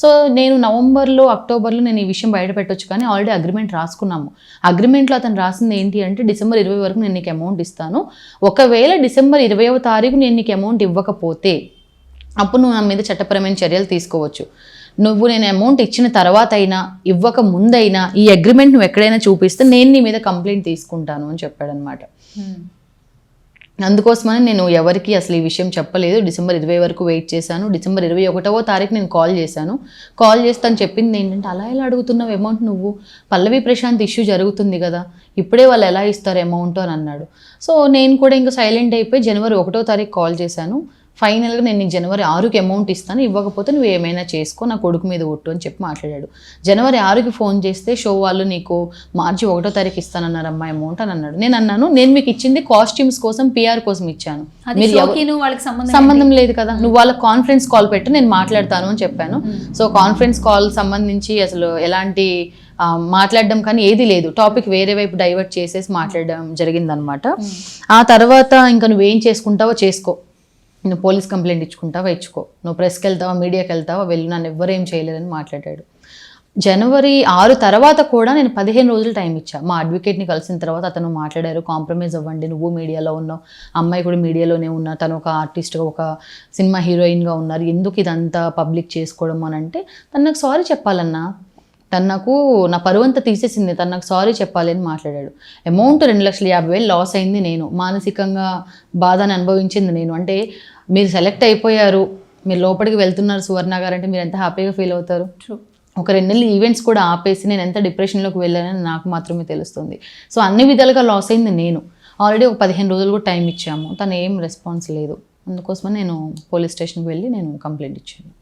So నేను నవంబర్లో అక్టోబర్లో నేను ఈ విషయం బయట పెట్టొచ్చు కానీ ఆల్రెడీ అగ్రిమెంట్ రాసుకున్నాము. అగ్రిమెంట్లో అతను రాసింది ఏంటి అంటే డిసెంబర్ ఇరవై వరకు నేను నీకు అమౌంట్ ఇస్తాను. ఒకవేళ డిసెంబర్ ఇరవైవ తారీఖు నేను నీకు అమౌంట్ ఇవ్వకపోతే అప్పుడు నువ్వు నా మీద చట్టపరమైన చర్యలు తీసుకోవచ్చు. నువ్వు నేను అమౌంట్ ఇచ్చిన తర్వాత అయినా ఇవ్వక ముందైనా ఈ అగ్రిమెంట్ నువ్వు ఎక్కడైనా చూపిస్తే నేను నీ మీద కంప్లైంట్ తీసుకుంటాను అని చెప్పాడనమాట. అందుకోసమని నేను ఎవరికి అసలు ఈ విషయం చెప్పలేదు. డిసెంబర్ ఇరవై వరకు వెయిట్ చేశాను. డిసెంబర్ ఇరవై ఒకటవ తారీఖు నేను కాల్ చేశాను. కాల్ చేస్తాను తను చెప్పింది ఏంటంటే అలా ఎలా అడుగుతున్నావు అమౌంట్ నువ్వు? పల్లవి ప్రశాంత్ ఇష్యూ జరుగుతుంది కదా. ఇప్పుడే వాళ్ళు ఎలా ఇస్తారు అమౌంట్? అని అన్నాడు. సో నేను కూడా ఇంకా సైలెంట్ అయిపోయి జనవరి ఒకటో తారీఖు కాల్ చేశాను. ఫైనల్గా నేను నీకు జనవరి ఆరుకి అమౌంట్ ఇస్తాను ఇవ్వకపోతే నువ్వు ఏమైనా చేసుకో నా కొడుకు మీద ఒట్టు అని చెప్పి మాట్లాడాడు. జనవరి ఆరుకి ఫోన్ చేస్తే షో వాళ్ళు నీకు మార్చి ఒకటో తారీఖు ఇస్తానన్నారు అమ్మాయి అమౌంట్ అని అన్నాడు. నేను అన్నాను నేను మీకు ఇచ్చింది కాస్ట్యూమ్స్ కోసం పిఆర్ కోసం ఇచ్చాను. మీరు సంబంధం లేదు కదా. నువ్వు వాళ్ళ కాన్ఫరెన్స్ కాల్ పెట్టు నేను మాట్లాడతాను అని చెప్పాను. సో కాన్ఫరెన్స్ కాల్ సంబంధించి అసలు ఎలాంటి మాట్లాడడం కానీ ఏది లేదు. టాపిక్ వేరే వైపు డైవర్ట్ చేసేసి మాట్లాడడం జరిగిందనమాట. ఆ తర్వాత ఇంకా నువ్వేం చేసుకుంటావో చేసుకో. నువ్వు పోలీస్ కంప్లైంట్ ఇచ్చుకుంటావా ఇచ్చుకో. నువ్వు ప్రెస్కి వెళ్తావా మీడియాకి వెళ్తావా వెళ్ళి నన్ను ఎవ్వరేం చేయలేదని మాట్లాడాడు. జనవరి ఆరు తర్వాత కూడా నేను పదిహేను రోజులు టైం ఇచ్చా. మా అడ్వకేట్ని కలిసిన తర్వాత అతను మాట్లాడారు కాంప్రమైజ్ అవ్వండి నువ్వు మీడియాలో ఉన్నావు. అమ్మాయి కూడా మీడియాలోనే ఉన్నా తను ఒక ఆర్టిస్ట్గా ఒక సినిమా హీరోయిన్గా ఉన్నారు. ఎందుకు ఇదంతా పబ్లిక్ చేసుకోవడం అని అంటే తను నాకు సారీ చెప్పాలన్నా. తను నాకు నా పరువంతా తీసేసింది తను నాకు సారీ చెప్పాలి అని మాట్లాడాడు. అమౌంట్ రెండు లక్షల యాభై వేలు లాస్ అయింది నేను. మానసికంగా బాధని అనుభవించింది నేను. అంటే మీరు సెలెక్ట్ అయిపోయారు మీరు లోపలికి వెళ్తున్నారు సువర్ణ గారు అంటే మీరు ఎంత హ్యాపీగా ఫీల్ అవుతారు. ఒక రెండు నెలలు ఈవెంట్స్ కూడా ఆపేసి నేను ఎంత డిప్రెషన్లోకి వెళ్ళానని నాకు మాత్రమే తెలుస్తుంది. సో అన్ని విధాలుగా లాస్ అయింది నేను. ఆల్రెడీ ఒక పదిహేను రోజులు కూడా టైం ఇచ్చాము. తను ఏం రెస్పాన్స్ లేదు. అందుకోసమని నేను పోలీస్ స్టేషన్కి వెళ్ళి నేను కంప్లైంట్ ఇచ్చాను.